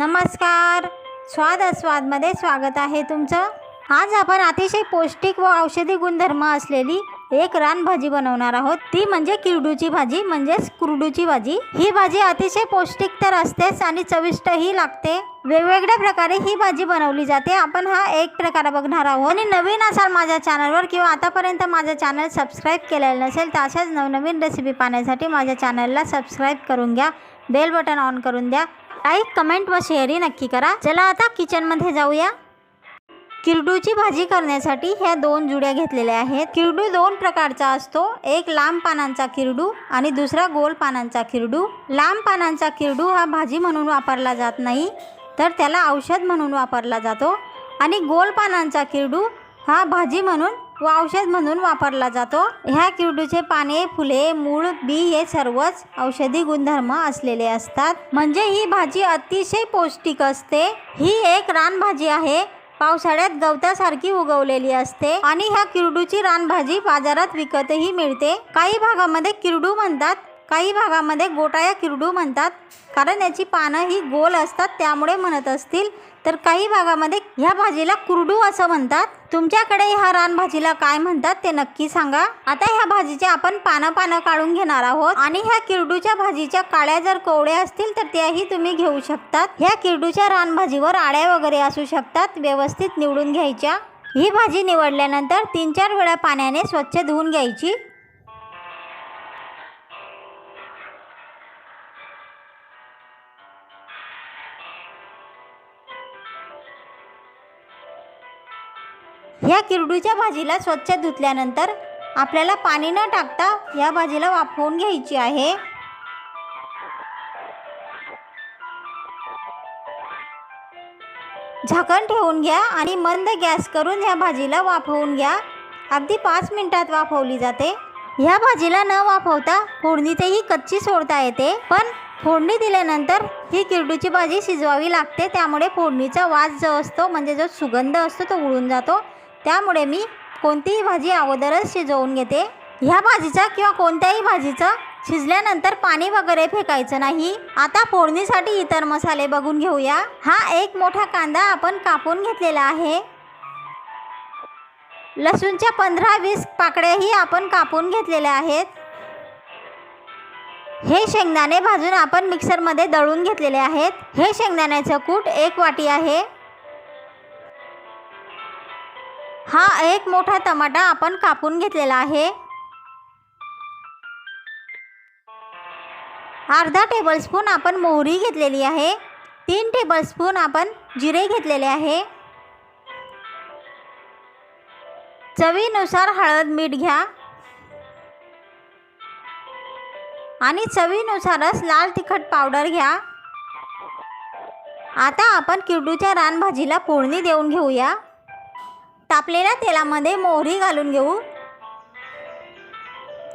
नमस्कार. स्वाद अस्वादमध्ये स्वागत आहे तुमचं. आज आपण अतिशय पौष्टिक व औषधी गुणधर्म असलेली एक रानभाजी बनवणार आहोत. ती म्हणजे किरडूची भाजी म्हणजेच कुरडूची भाजी. ही भाजी अतिशय पौष्टिक तर असतेच आणि चविष्टही लागते. वेगवेगळ्या प्रकारे ही भाजी बनवली जाते. आपण हा एक प्रकार बघणार आहोत. आणि नवीन असाल माझ्या चॅनलवर किंवा आतापर्यंत माझं चॅनल सबस्क्राईब केलेलं नसेल तर अशाच नवनवीन रेसिपी पाहण्यासाठी माझ्या चॅनलला सबस्क्राईब करून घ्या. बेल बटन ऑन करून द्या. लाईक कमेंट व शेअरही नक्की करा. चला आता किचनमध्ये जाऊया. किरडूची भाजी करण्यासाठी ह्या दोन जुड्या घेतलेल्या आहेत. किरडू दोन प्रकारचा असतो. एक लांब पानांचा किरडू आणि दुसरा गोल पानांचा किरडू. लांब पानांचा किरडू हा भाजी म्हणून वापरला जात नाही तर त्याला औषध म्हणून वापरला जातो. आणि गोल पानांचा किरडू हा भाजी म्हणून व औषध म्हणून वापरला जातो. ह्या किरडूचे पाने फुले मूळ बी हे सर्वच औषधी गुणधर्म असलेले असतात. म्हणजे ही भाजी अतिशय पौष्टिक असते. ही एक रानभाजी आहे. पावसाळ्यात गवतासारखी उगवलेली असते. आणि ह्या किरडूची रानभाजी बाजारात विकतही मिळते. काही भागामध्ये किरडू म्हणतात. काही भागामध्ये गोटाया किरडू म्हणतात. कारण याची पानं ही गोल असतात त्यामुळे म्हणत असतील. तर काही भागामध्ये ह्या भाजीला कुरडू असं म्हणतात. तुमच्याकडे ह्या रानभाजीला काय म्हणतात ते नक्की सांगा. आता ह्या भाजीचे आपण पानं पानं काढून घेणार आहोत. आणि ह्या किरडूच्या भाजीच्या काळ्या जर कोवळ्या असतील तर त्याही तुम्ही घेऊ शकतात. ह्या किरडूच्या रानभाजीवर आळ्या वगैरे असू शकतात व्यवस्थित निवडून घ्यायच्या. ही भाजी निवडल्यानंतर तीन चार वेळा पाण्याने स्वच्छ धुवून घ्यायची. ह्या किरडूच्या भाजीला स्वच्छ धुतल्यानंतर आपल्याला पाणी न टाकता या भाजीला वाफवून घ्यायची आहे. झाकण ठेवून घ्या आणि मंद गॅस करून ह्या भाजीला वाफवून घ्या. अगदी पाच मिनिटात वाफवली जाते. ह्या भाजीला न वाफवता फोडणीतही कच्ची सोडता येते. पण फोडणी दिल्यानंतर ही किरडूची भाजी शिजवावी लागते. त्यामुळे फोडणीचा वास जो असतो म्हणजे जो सुगंध असतो तो उडून जातो. त्यामुळे मी कोणतीही भाजी अगोदरच शिजवून घेते. ह्या भाजीचा किंवा कोणत्याही भाजीचं शिजल्यानंतर पाणी वगैरे फेकायचं नाही. आता फोडणीसाठी इतर मसाले बघून घेऊया. हा एक मोठा कांदा आपण कापून घेतलेला आहे. लसूणच्या पंधरा वीस पाकड्याही आपण कापून घेतलेल्या आहेत. हे शेंगदाणे भाजून आपण मिक्सरमध्ये दळून घेतलेले आहेत. हे शेंगदाण्याचं कूट एक वाटी आहे. हा एक मोठा टमाटा आपण कापून घेतलेला आहे. अर्धा टेबलस्पून आपण मोहरी घेतलेली आहे. तीन टेबलस्पून आपण जिरे घेतलेले आहे. चवीनुसार हळद मीठ घ्या. आणि चवीनुसारच लाल तिखट पावडर घ्या. आता आपण किरडूच्या रानभाजीला फोडणी देऊन घेऊया. तापलेल्या तेलामध्ये मोहरी घालून घेऊ.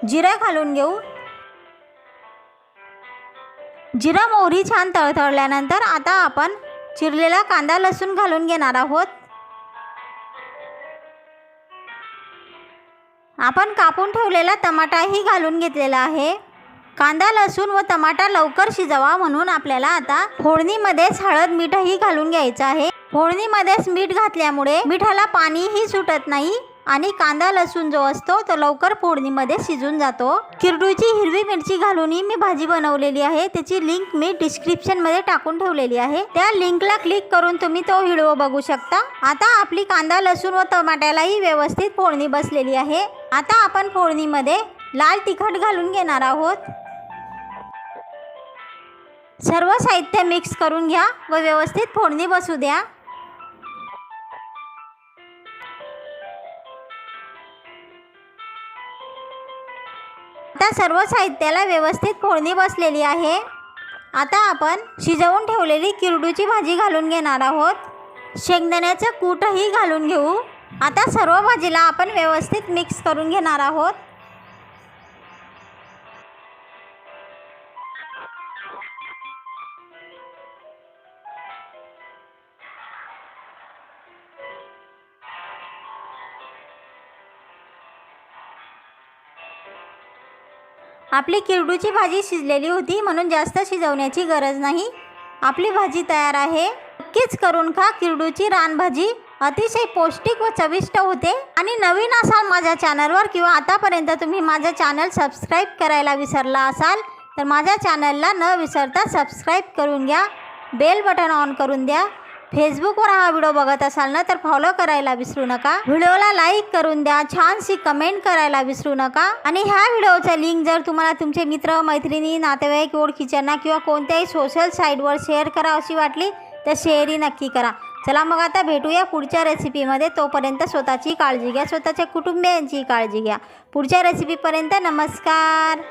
जिरं घालून घेऊ. जिरं मोहरी छान तळतळल्यानंतर आता आपण चिरलेला कांदा लसूण घालून घेणार आहोत. आपण कापून ठेवलेला टमाटाही घालून घेतलेला आहे. कांदा लसूण व टमाटा लवकर शिजवा म्हणून आपल्याला आता फोडणीमध्येच हळद मीठही घालून घ्यायचं आहे. फोडणीमध्येच मीठ घातल्यामुळे मिठाला पाणीही सुटत नाही आणि कांदा लसूण जो असतो तो लवकर फोडणीमध्ये शिजून जातो. किरडूची हिरवी मिरची घालूनही मी भाजी बनवलेली आहे. त्याची लिंक मी डिस्क्रिप्शनमध्ये टाकून ठेवलेली आहे. त्या लिंकला क्लिक करून तुम्ही तो व्हिडिओ बघू शकता. आता आपली कांदा लसूण व टमाट्यालाही व्यवस्थित फोडणी बसलेली आहे. आता आपण फोडणीमध्ये लाल तिखट घालून घेणार आहोत. सर्व साहित्य मिक्स करून घ्या व व्यवस्थित फोडणी बसू द्या. आता सर्व साहित्याला व्यवस्थित फोडणी बसलेली आहे. आता आपण शिजवून ठेवलेली किरडूची भाजी घालून घेणार आहोत. शेंगदाण्याचं कूटही घालून घेऊ. आता सर्व भाजीला आपण व्यवस्थित मिक्स करून घेणार आहोत. आपली किरडूची भाजी शिजलेली होती म्हणून जास्त शिजवण्याची गरज नाही. आपली भाजी तयार आहे. नक्कीच करून खा किरडूची रानभाजी. अतिशय पौष्टिक व चविष्ट होते. आणि नवीन असाल माझ्या चॅनलवर किंवा आतापर्यंत तुम्ही माझं चॅनल सबस्क्राईब करायला विसरला असाल तर माझ्या चॅनलला न विसरता सबस्क्राईब करून घ्या. बेल बटन ऑन करून द्या. फेसबुकवर हा व्हिडिओ बघत असाल ना तर फॉलो करायला विसरू नका. व्हिडिओला लाईक करून द्या छानशी कमेंट करायला विसरू नका. आणि ह्या व्हिडिओचा लिंक जर तुम्हाला तुमचे मित्र मैत्रिणी नातेवाईक ओळखीच्यांना किंवा कोणत्याही सोशल साईटवर शेअर करा अशी वाटली तर शेअरही नक्की करा. चला मग आता भेटूया पुढच्या रेसिपीमध्ये तोपर्यंत स्वतःची काळजी घ्या स्वतःच्या कुटुंबियांची काळजी घ्या. पुढच्या रेसिपीपर्यंत नमस्कार.